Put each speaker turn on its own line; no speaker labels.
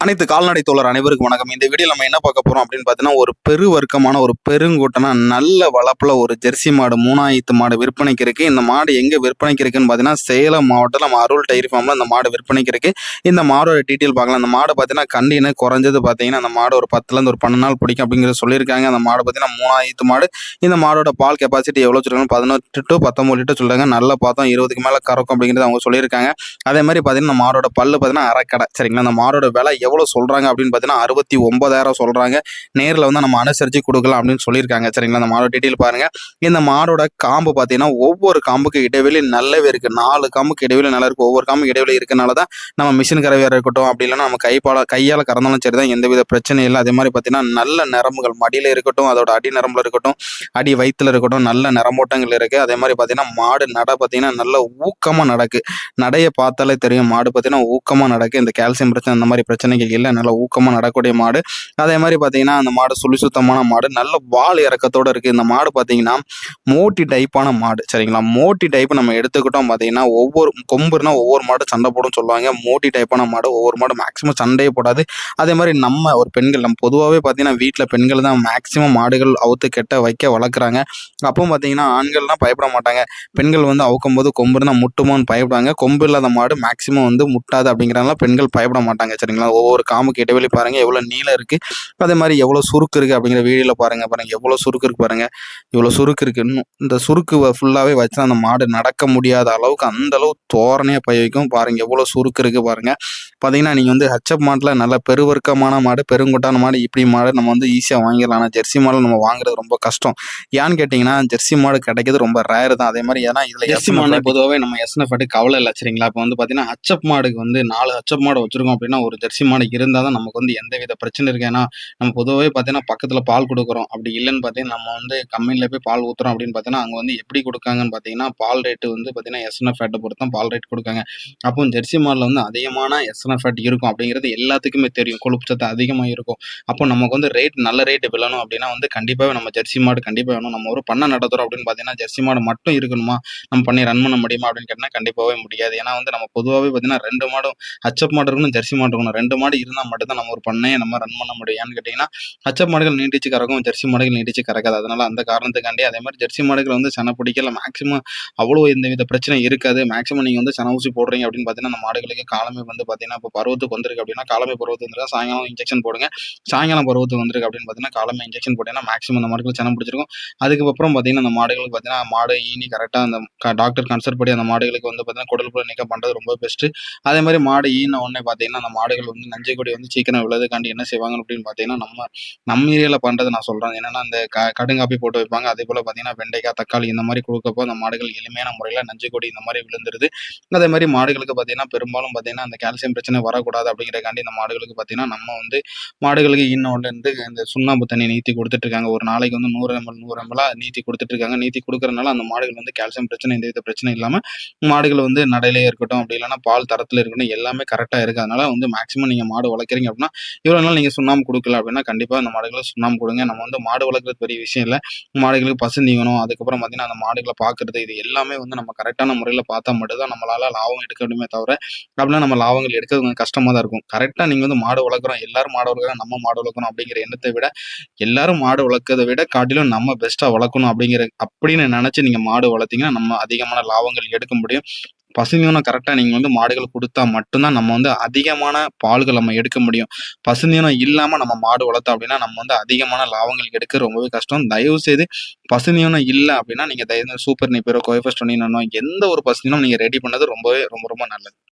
அனைத்து கால்நடை தோழர் அனைவருக்கும் வணக்கம். இந்த வீடியோ நம்ம என்ன பார்க்க போறோம் அப்படின்னு பார்த்தீங்கன்னா ஒரு பெரு வர்க்கமான ஒரு பெருங்கூட்டனா நல்ல வளப்புல ஒரு ஜெர்சி மாடு மூணாயிரத்து மாடு விற்பனைக்கு இருக்கு. இந்த மாடு எங்க விற்பனைக்கு இருக்குன்னு பார்த்தீங்கன்னா சேலம் மாவட்டம் நம்ம அருள் டைரி ஃபார்ம்ல இந்த மாடு விற்பனைக்கு இருக்கு. இந்த மாடோட டீட்டெயில் பார்க்கலாம். அந்த மாடு பார்த்தீங்கன்னா கண்டினு குறைஞ்சது பார்த்தீங்கன்னா அந்த மாடு ஒரு பத்துல இருந்து ஒரு பன்னெண்டு நாள் பிடிக்கும் அப்படிங்கிறத சொல்லியிருக்காங்க. அந்த மாடு பார்த்தீங்கன்னா மூணாயிரத்து மாடு. இந்த மாடோட பால் கெப்பாசிட்டி எவ்வளோ சொல்றாங்க? பதினெட்டு டு பத்தொம்பது லிட்டர் சொல்றாங்க. நல்ல பார்த்தோம் இருபதுக்கு மேல கறக்கும் அப்படிங்கிறது அவங்க சொல்லியிருக்காங்க. அதே மாதிரி பார்த்தீங்கன்னா மாடோட பல்லு பார்த்தீங்கன்னா அரைக்கடை. சரிங்களா? அந்த மாடோட விலை எவ்வளோ சொல்கிறாங்க அப்படின்னு பார்த்தீங்கன்னா அறுபத்தி ஒன்பதாயிரம் சொல்கிறாங்க நேரில் வந்து நம்ம அனுசரித்து கொடுக்கலாம் அப்படின்னு சொல்லியிருக்காங்க. சரிங்களா? அந்த மாடோட டீட்டெயில் பாருங்கள் இந்த மாடோட காம்பு பார்த்தீங்கன்னா ஒவ்வொரு காம்புக்கு இடைவெளி நல்லாவே இருக்குது நாலு காம்புக்கு இடைவெளி நல்லா இருக்குது ஒவ்வொரு காம்புக்கு இடைவெளி இருக்கனால தான் நம்ம மிஷின் கறவையாக இருக்கட்டும் அப்படி இல்லைன்னா நம்ம கைப்பால கையால் கறந்தாலும் சரி தான் எந்தவித பிரச்சனையும் இல்லை. அதே மாதிரி பார்த்தீங்கன்னா நல்ல நரம்புகள் மடியில் இருக்கட்டும் அதோட அடி நரம்பில் இருக்கட்டும் அடி வயிற்றில் இருக்கட்டும் நல்ல நரம்போட்டங்கள் இருக்குது அதே மாதிரி பார்த்தீங்கன்னா மாடு நட பார்த்தீங்கன்னா நல்ல ஊக்கமாக நடக்கு. நடைய பார்த்தாலே தெரியும். மாடு பார்த்தீங்கன்னா ஊக்கமாக நடக்கு. இந்த கால்சியம் பிரச்சனை அந்த மாதிரி பிரச்சனை பிரச்சனைகள் இல்லை நல்ல ஊக்கமாக நடக்கக்கூடிய மாடு. அதே மாதிரி பார்த்தீங்கன்னா அந்த மாடு சுழி சுத்தமான மாடு. நல்ல வால் இறக்கத்தோடு இருக்குது இந்த மாடு பார்த்தீங்கன்னா மோட்டி டைப்பான மாடு. சரிங்களா? மோட்டி டைப் நம்ம எடுத்துக்கிட்டோம் பார்த்தீங்கன்னா ஒவ்வொரு கொம்புனா ஒவ்வொரு மாடு சண்டை போடும் சொல்லுவாங்க. மோட்டி டைப்பான மாடு ஒவ்வொரு மாடு மேக்ஸிமம் சண்டையே போடாது. அதே மாதிரி நம்ம ஒரு பெண்கள் நம்ம பொதுவாகவே பார்த்தீங்கன்னா வீட்டில் பெண்கள் தான் மேக்ஸிமம் மாடுகள் அவுத்து கெட்ட வைக்க வளர்க்குறாங்க. அப்போ பார்த்தீங்கன்னா ஆண்கள்லாம் பயப்பட மாட்டாங்க. பெண்கள் வந்து அவுக்கும் போது கொம்பு இருந்தால் முட்டுமோன்னு பயப்படுவாங்க. கொம்பு இல்லாத மாடு மேக்ஸிமம் வந்து முட்டாது அப்படிங்கிறனால பெண்கள் பயப்பட மாட்டாங்க. சரிங்களா? ஒவ்வொரு காமுக்கு இடைவெளி பாருங்கள் எவ்வளோ நீளம் இருக்குது அதே மாதிரி எவ்வளோ சுருக்கு இருக்குது அப்படிங்கிற வீடியோவில் பாருங்கள் பாருங்கள் எவ்வளோ சுருக்கு இருக்குது பாருங்கள் இவ்வளோ சுருக்கு இருக்குது இன்னும் இந்த சுருக்கு ஃபுல்லாகவே வச்சு அந்த மாடு நடக்க முடியாத அளவுக்கு அந்த அளவு தோரணையாக பய வைக்கும். பாருங்கள் எவ்வளோ சுருக்கு இருக்குது பாருங்கள் பார்த்தீங்கன்னா நீங்கள் வந்து ஹச்சப் மாட்டில் நல்ல பெருவர்க்கமான மாடு பெருங்குட்டான மாடு இப்படி மாடு நம்ம வந்து ஈஸியாக வாங்கிடலாம். ஆனால் ஜெர்சி மாடு நம்ம வாங்குறது ரொம்ப கஷ்டம். ஏன்னு கேட்டிங்கன்னா ஜெர்சி மாடு கிடைக்கிறது ரொம்ப ரேர் தான். அதே மாதிரி ஏன்னா இதில் ஜெர்சி மாடு பொதுவாகவே நம்ம எஸ்என்எஃப் கவலை இல்லை. சரிங்களா? இப்போ வந்து பார்த்தீங்கன்னா ஹச்சப் மாடுக்கு வந்து நாலு ஹச்சப் மாடு வச்சிருக்கோம் அப்படின்னா ஒரு ஜெர்சி மாடு இருந்தால் தான் நமக்கு வந்து எந்த வித பிரச்சனை இருக்கு ஏன்னா நம்ம பொதுவாகவே பார்த்தீங்கன்னா பக்கத்தில் பால் கொடுக்குறோம். அப்படி இல்லைன்னு பார்த்தீங்கன்னா நம்ம வந்து கம்பெனியில் போய் பால் ஊற்றுறோம் அப்படின்னு பார்த்தீங்கன்னா அங்கே வந்து எப்படி கொடுக்காங்கன்னு பார்த்தீங்கன்னா பால் ரேட்டு வந்து பார்த்தீங்கன்னா எஸ்என்எஃப் ஃபேட்டை பொறுத்து தான் பால் ரேட் கொடுக்காங்க. அப்போ ஜெர்சி மாடில் வந்து அதிகமான எஸ்என்எஃப் ஃபேட் இருக்கும் அப்படிங்கிறது எல்லாத்துக்குமே தெரியும். கொழுப்பு சத்து அதிகமாக இருக்கும். அப்போ நமக்கு வந்து ரேட் நல்ல ரேட்டு விழணும் அப்படின்னா வந்து கண்டிப்பாக நம்ம ஜெர்சி மாடு கண்டிப்பாக வேணும். நம்ம ஒரு பண்ணை நடத்துகிறோம் அப்படின்னு பார்த்தீங்கன்னா ஜெர்சி மாடு மட்டும் இருக்கணுமா? நம்ம பண்ணி ரன் பண்ண முடியுமா அப்படின்னு கேட்டால் கண்டிப்பாகவே முடியாது. ஏன்னா வந்து நம்ம பொதுவாகவே பார்த்தீங்கன்னா ரெண்டு மாடும் ஹச்சப் மாடு இருக்கணும் ஜெர்சி மாடு இருக்கணும். ரெண்டு மாடு இருந்தால் மட்டும்தான் நம்ம ஒரு பண்ணையை நம்ம ரன் பண்ண முடியும். கேட்டிங்கன்னா ஹச்சப் மாடுகள் நீட்டிச்சு கறக்கும் ஜெர்சி மாடுகள் நீட்டிச்சு கறக்காது. அதனால அந்த காரணத்துக்காண்டி அதே மாதிரி ஜெர்சி மாடுகள் வந்து சனை பிடிக்கல. மேக்ஸிமம் அவ்வளோ எந்த வித பிரச்சனை இருக்காது. மேக்ஸிமம் நீங்கள் வந்து சன ஊசி போடுறீங்க அப்படின்னு பார்த்தீங்கன்னா அந்த மாடுகளுக்கு காலமே வந்து பார்த்தீங்கன்னா இப்போ பருவத்துக்கு வந்திருக்கு அப்படின்னா காலமே பருவத்துக்கு வந்துருக்கா. சாயங்காலம் இன்ஜெக்ஷன் போடுங்க. சாயங்காலம் பருவத்துக்கு வந்திருக்கு அப்படின்னு பார்த்தீங்கன்னா காலமே இன்ஜெக்ஷன் போட்டீங்கன்னா மேக்ஸிமம் அந்த மாடுகள் சனம் பிடிச்சிருக்கும். அதுக்கப்புறம் பார்த்தீங்கன்னா அந்த மாடுகளுக்கு பார்த்தீங்கன்னா மாடு ஈனி கரெக்டாக அந்த டாக்டர் கன்சல்ட் படி அந்த மாடுகளுக்கு வந்து பார்த்தீங்கன்னா குடல் நீக்கம் பண்ணுறது ரொம்ப பெஸ்ட்டு அதே மாதிரி மாடு ஈன உடனே பார்த்தீங்கன்னா அந்த மாடுகள் வந்து நஞ்சை கொடி வந்து சீக்கிரம் விழுதுக்காண்டி என்ன செய்வாங்க அப்படின்னு பார்த்தீங்கன்னா நம்ம நம்ம ஏரியாவில் பண்ணுறது நான் சொல்கிறேன் என்னென்னா அந்த க கடுங்காப்பி போட்டு வைப்பாங்க. அதே போல் பார்த்தீங்கன்னா வெண்டைக்காய் தக்காளி இந்த மாதிரி கொடுக்கப்போ அந்த மாடுகள் எளிமையான முறையில் நஞ்சு கொடி இந்த மாதிரி விழுந்துருது. அதே மாதிரி மாடுகளுக்கு பார்த்தீங்கன்னா பெரும்பாலும் பார்த்தீங்கன்னா அந்த கால்சியம் பிரச்சனை வரக்கூடாது அப்படிங்கிறக்காண்டி இந்த மாடுகளுக்கு பார்த்தீங்கன்னா நம்ம வந்து மாடுகளுக்கு இன்னொன்று இந்த சுண்ணாம்பு தண்ணி நீத்தி கொடுத்துட்ருக்காங்க. ஒரு நாளைக்கு வந்து நூறு எம்எல் நூறு எம்எல்லாம் நீத்தி கொடுத்துட்ருக்காங்க. நீத்தி கொடுக்குறதுனால அந்த மாடுகள் வந்து கால்சியம் பிரச்சனை எந்த வித பிரச்சனை இல்லாமல் மாடுகள் வந்து நடையிலே இருக்கட்டும் அப்படி இல்லைன்னா பால் தரத்தில் இருக்கட்டும் எல்லாமே கரெக்டாக இருக்குது அதனால வந்து மேக்ஸிமம் நீங்கள் மாடு வளர்க்குறீங்க அப்படின்னா இவ்வளோ நாள் நீங்கள் சுண்ணாம்பு கொடுக்கல அப்படின்னா கண்டிப்பாக அந்த மாடுகளை சுண்ணாம்பு கொடுங்க. நம்ம வந்து மாடு வளர்க்குறது பெரிய விஷயம் இல்லை. மாடுகளுக்கு பசு தீவனம் அதுக்கப்புறம் பார்த்தீங்கன்னா அந்த மாடுகளை பார்க்குறது இது எல்லாமே வந்து நம்ம கரெக்டான முறையில் பார்த்தா மட்டும்தான் நம்மளால லாபம் எடுக்க முடியுமே தவிர அப்படின்னா நம்ம லாபங்கள் எடுக்க கொஞ்சம் கஷ்டமாக தான் இருக்கும். கரெக்டாக நீங்கள் வந்து மாடு வளர்க்குறோம். எல்லாரும் மாடு வளர்க்குறோம் நம்ம மாடு வளர்க்கணும் அப்படிங்கிற எண்ணத்தை விட எல்லாரும் மாடு வளர்க்கறதை விட காட்டிலும் நம்ம பெஸ்ட்டாக வளர்க்கணும் அப்படிங்கிற அப்படின்னு நினச்சி நீங்கள் மாடு வளர்த்தீங்கன்னா நம்ம அதிகமான லாபங்கள் எடுக்க முடியும். பசுந்தீவனம் கரெக்டாக நீங்கள் வந்து மாடுகள் கொடுத்தா மட்டும்தான் நம்ம வந்து அதிகமான பால்கள் நம்ம எடுக்க முடியும். பசுந்தீவனம் இல்லாமல் நம்ம மாடு வளர்த்தோம் அப்படின்னா நம்ம வந்து அதிகமான லாபங்கள் எடுக்க ரொம்பவே கஷ்டம். தயவு செய்து பசுந்தீவனம் இல்லை அப்படின்னா நீங்கள் தயவு சூப்பர் நிப்பரோ கோயஃபஸ்ட் எந்த ஒரு பசுந்தீவனம் நீங்கள் ரெடி பண்ணது ரொம்பவே ரொம்ப ரொம்ப நல்லது.